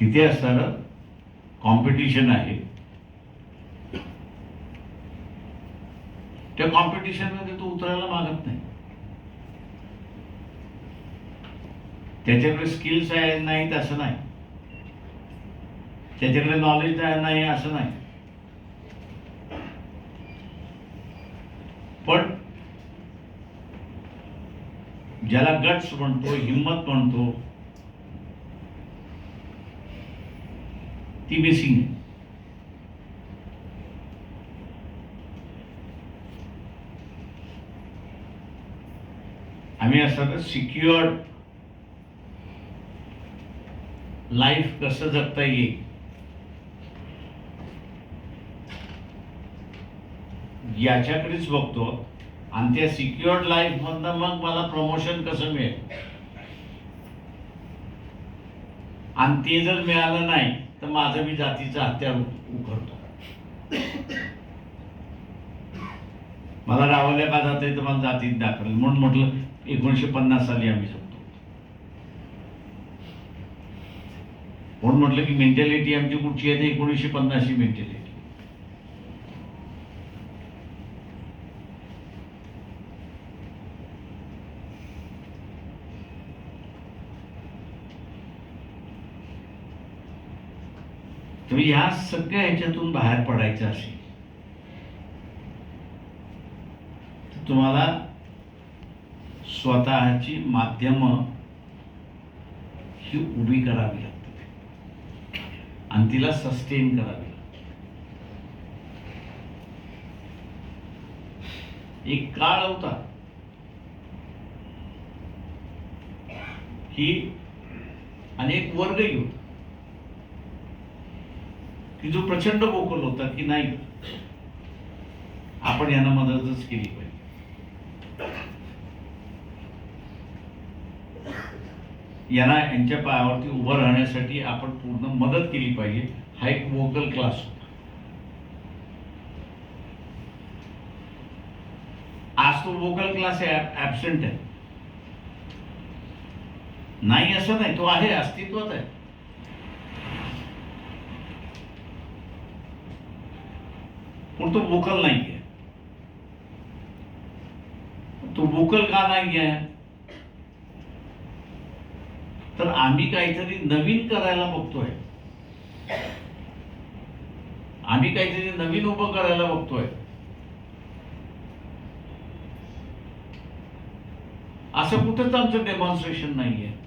तिथे असणारं कॉम्पिटिशन आहे. त्या कॉम्पिटिशनमध्ये तो उतरायला मागत नाही. त्याच्याकडे स्किल्स आहे नाहीत असं नाही. त्याच्याकडे नॉलेज नाही असं नाही. पण ज्याला गट्स म्हणतो हिंमत म्हणतो ती मिसिंग आहे आम्ही असतात सिक्युअर्ड लाईफ कसं जगता येईल? याच्याकडेच बघतो. आणि त्या सिक्युअर्ड लाईफमधनं मग मला प्रमोशन कसं मिळेल? आणि ते जर मिळालं नाही तर माझं मी जातीचा हत्यार उघडतो. मला रावल्या का जाता तर मला जातीत दाखल म्हणून म्हटलं एकोणीशे पन्नास साली आम्ही जगतो. म्हणून म्हटलं की मेंटॅलिटी आमची कुठची आहे ते एकोणीसशे पन्नासची मेंटॅलिटी तर या सगळ्या ह्याच्यातून बाहेर पडायचं असेल तर तुम्हाला स्वतःची माध्यमं ही उभी करावी लागतात. आणि तिला सस्टेन करावी लागते एक काळ होता. ही अनेक वर्गही होता की जो प्रचंड वोकल होता की नाही आपण यांना मदतच केली पाहिजे. यांना यांच्या पायावरती उभं राहण्यासाठी आपण पूर्ण मदत केली पाहिजे. हा एक वोकल क्लास होता. आज तो वोकल क्लास ॲबसेंट आहे. नाही असं नाही तो आहे अस्तित्वात आहे. पण तो वोकल नाही आहे. तो वोकल का नाही आहे? तर आम्ही काहीतरी नवीन करायला बघतोय. आम्ही काहीतरी नवीन उभं करायला बघतोय. असं कुठंच आमचं डेमॉन्स्ट्रेशन नाहीये.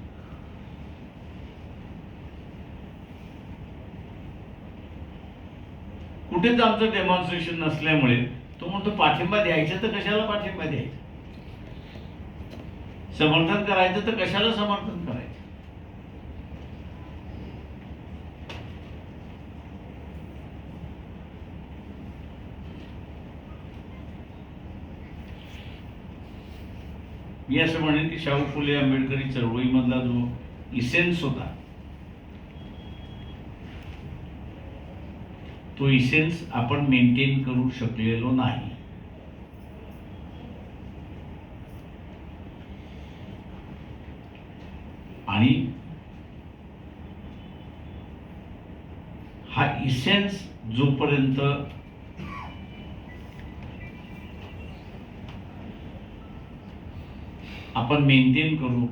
कुठेच आमचं डेमॉन्स्ट्रेशन नसल्यामुळे तो म्हणतो पाठिंबा द्यायचा तर कशाला पाठिंबा द्यायचा? समर्थन करायचं तर कशाला समर्थन करायचं? मी असं म्हणेन की शाहू फुले आंबेडकरी चळवळीमधला जो इसेन्स होता तो इसेन्स आपण मेंटेन करू शकलेलो नाही. आणि हा इसेन्स जोपर्यंत आपण मेंटेन करू